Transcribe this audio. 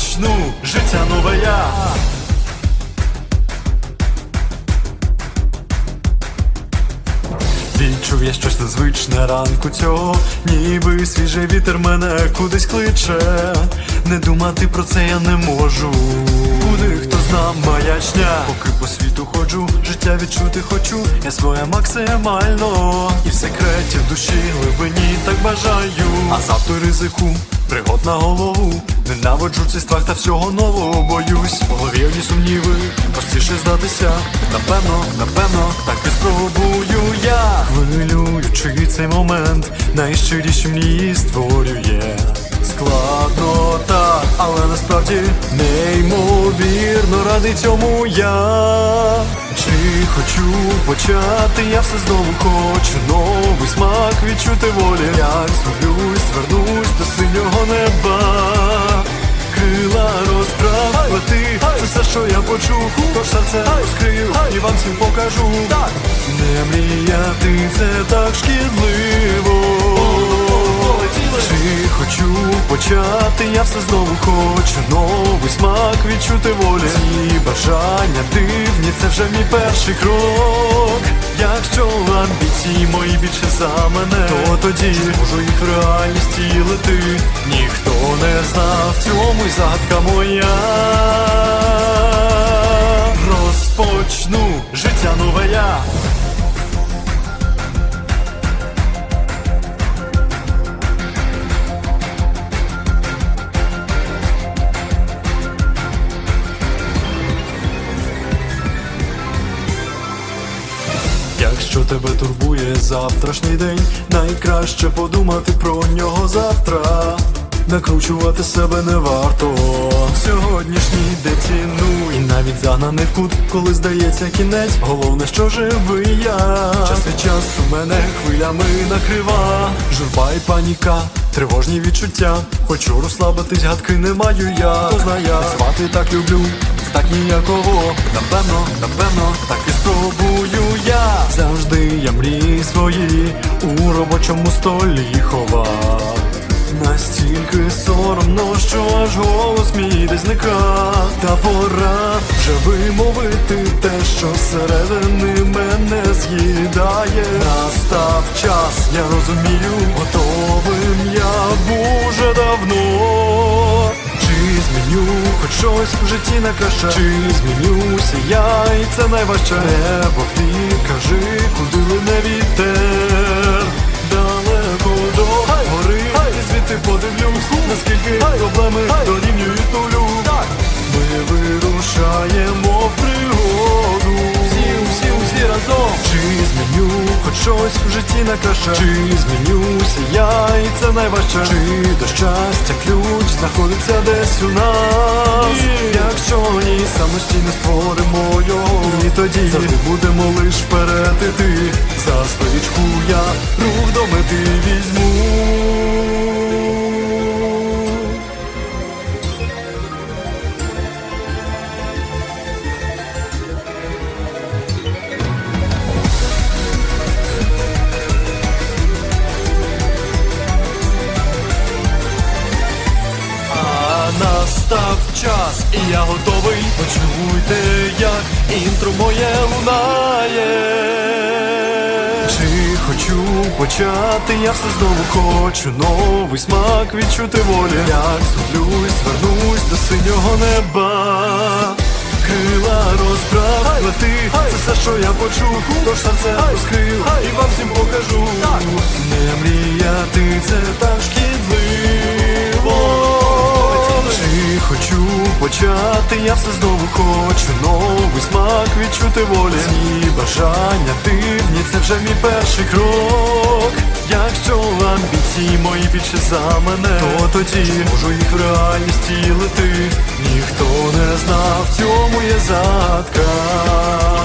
розпочну життя нове я. Відчув я щось незвичне ранку цього, ніби свіжий вітер мене кудись кличе. Не думати про це я не можу. Куди хто зна маячня, поки по світу ходжу, життя відчути хочу, я своє максимально. І в секреті в душі бажаю. А завтра ризику, пригод на голову. Ненавиджу цей страх та всього нового боюсь. В голові одні сумніви, простіше здатися. Напевно, напевно, так і спробую я. Хвилюючи цей момент, найщиріші мрії створює. Складно так, але насправді неймовірно радий цьому я. Чи хочу почати, я все знову хочу новий смак відчути волі. Як згублюсь, звернусь до синього неба. Крила розправ, лети, це все, що я почув, тож серце розкрию і вам всім покажу. Не мріяти це так шкідливо. Почати, я все знову хочу. Новий смак відчути волі. Ці бажання дивні, це вже мій перший крок. Якщо амбіції мої більше за мене, то тоді зможу їх в реальність втілити Ніхто не знав, в цьому й загадка моя. Розпочну життя нове я Якщо тебе турбує завтрашній день, найкраще подумати про нього завтра. Накручувати себе не варто. Сьогоднішній день цінуй І навіть загнаний в кут, коли здається кінець. Головне, що живий я. Час від часу мене хвилями накрива. Журба і паніка, тривожні відчуття. Хочу розслабитись, гадки не маю я. Хто знає, спати так люблю, так ніякого. Напевно, напевно, так і спробую я. Завжди я мрії свої у робочому столі ховав. Настільки соромно, що аж голос мій десь зникав Та пора вже вимовити те, що зсередини мене з'їдає Настав час, я розумію, готовим я був уже давно щось в житті на краще Чи змінюся я, і це найважче. Небо підкажи, куди лине вітер Далеко до гори. І звідти подивлюсь, наскільки проблеми дорівнюють нулю. Ми вирушаємо в пригоду Всі, всі, всі разом. Чи зміню хоч щось в житті на краще. Чи змінюся я, і це найважче. Чи до щастя ключ знаходиться десь у нас? Якщо ні, самостійно створимо його. І тоді завжди. будемо лиш вперед іти За свічку я. Рух до мети візьму час, і я готовий. Почуйте, як інтро моє лунає. Чи хочу почати, я все знову хочу новий смак відчути волі. Як згублюсь, звернусь до синього неба. Крила розправ, лети, це все, що я почув, тож серце розкрив і вам всім покажу. Не мріяти, це так шкідливо. Почати, я все знову хочу новий смак відчути волі. Ці бажання дивні, це вже мій перший крок. Якщо амбіції мої більше за мене, то тоді зможу їх в реальність лети. Ніхто не знав, в цьому є загадка